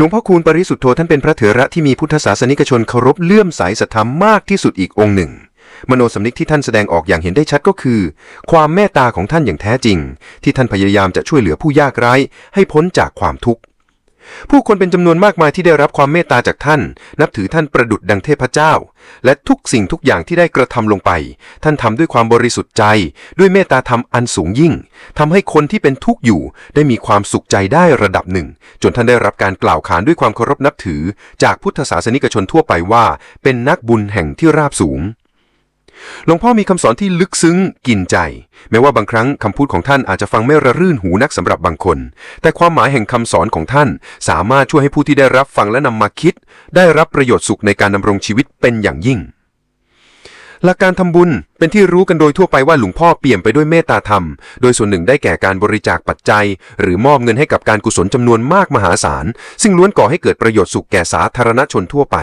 หลวงพ่อคูณปริสุทธโธท่านเป็นพระเถระที่มีพุทธศาสนิกชนเคารพเลื่อมใสศรัทธามากที่สุดอีกองค์หนึ่ง มโนสำนึกที่ท่านแสดงออกอย่างเห็นได้ชัดก็คือ ความเมตตาของท่านอย่างแท้จริง ที่ท่านพยายามจะช่วยเหลือผู้ยากไร้ให้พ้นจากความทุกข์ ผู้คนเป็นจำนวนมากมายที่ได้รับความเมตตาจากท่าน นับถือท่านประดุจดังเทพเจ้า และทุกสิ่งทุกอย่างที่ได้กระทำลงไป ท่านทำด้วยความบริสุทธิ์ใจ ด้วยเมตตาธรรมอันสูงยิ่งทำให้คนที่เป็นทุกข์อยู่ ได้มีความสุขใจได้ระดับหนึ่ง จนท่านได้รับการกล่าวขานด้วยความเคารพนับถือ จากพุทธศาสนิกชนทั่วไปว่า เป็นนักบุญแห่งที่ราบสูง หลวงพ่อมีคำสอนที่ลึกซึ้งกินใจ แม้ว่าบางครั้งคำพูดของท่านอาจจะฟังไม่ระรื่นหูนักสำหรับบางคน แต่ความหมายแห่งคำสอนของท่าน สามารถช่วยให้ผู้ที่ได้รับฟังและนำมาคิด ได้รับประโยชน์สุขในการดำรงชีวิตเป็นอย่างยิ่ง หลักการทำบุญเป็นที่รู้กันโดยทั่วไปว่าหลวงพ่อเปี่ยมไปด้วยเมตตาธรรม โดยส่วนหนึ่งได้แก่การบริจาคปัจจัย หรือมอบเงินให้กับการกุศลจำนวนมากมหาศาล ซึ่งล้วนก่อให้เกิดประโยชน์สุขแก่สาธารณชนทั่วไป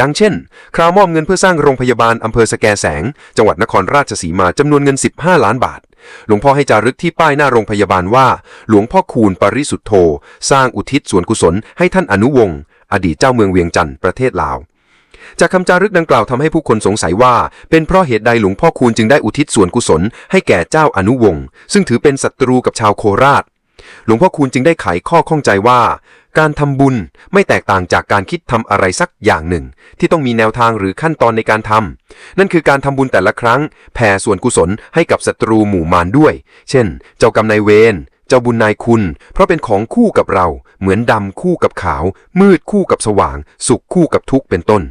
ดังเช่น คราวมอบเงินเพื่อสร้างโรงพยาบาลอำเภอสแกแสง จังหวัดนครราชสีมาจำนวนเงิน 15 ล้านบาทหลวงพ่อให้จารึกที่ป้ายหน้าโรงพยาบาลว่า หลวงพ่อคูณปริสุทธโธ สร้างอุทิศส่วนกุศลให้ท่านอนุวงศ์อดีตเจ้าเมืองเวียงจันทร์ประเทศลาว จากคำจารึกดังกล่าวทำให้ผู้คนสงสัยว่า เป็นเพราะเหตุใดหลวงพ่อคูณจึงได้อุทิศส่วนกุศล ให้แก่เจ้าอนุวงศ์ซึ่งถือเป็นศัตรูกับชาวโคราช หลวงพ่อคูณจึงได้ไขข้อข้องใจว่า การทำบุญไม่แตกต่างจากการคิดทำอะไรสักอย่างหนึ่ง ที่ต้องมีแนวทางหรือขั้นตอนในการทำนั่นคือการทำบุญแต่ละครั้ง แผ่ส่วนกุศลให้กับศัตรูหมู่มารด้วย เช่น เจ้ากรรมนายเวรเจ้าบุญนายคุณ เพราะเป็นของคู่กับเรา เหมือนดำคู่กับขาว มืดคู่กับสว่าง สุขคู่กับทุกข์เป็นต้น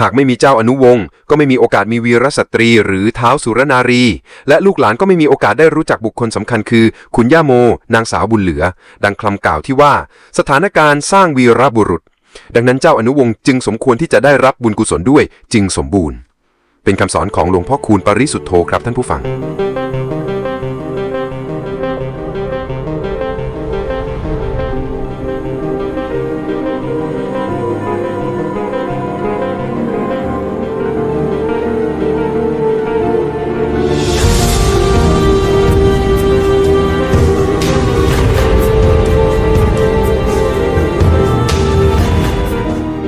หากไม่มีเจ้าอนุวงศ์ก็ไม่มีโอกาสมีวีรสตรีหรือเท้าสุรนารี และลูกหลานก็ไม่มีโอกาสได้รู้จักบุคคลสำคัญคือ คุณย่าโม นางสาวบุญเหลือ ดังคำกล่าวที่ว่า สถานการณ์สร้างวีรบุรุษ ดังนั้นเจ้าอนุวงศ์จึงสมควรที่จะได้รับบุญกุศลด้วยจึงสมบูรณ์ เป็นคำสอนของหลวงพ่อคูณปริสุทธโธครับท่านผู้ฟัง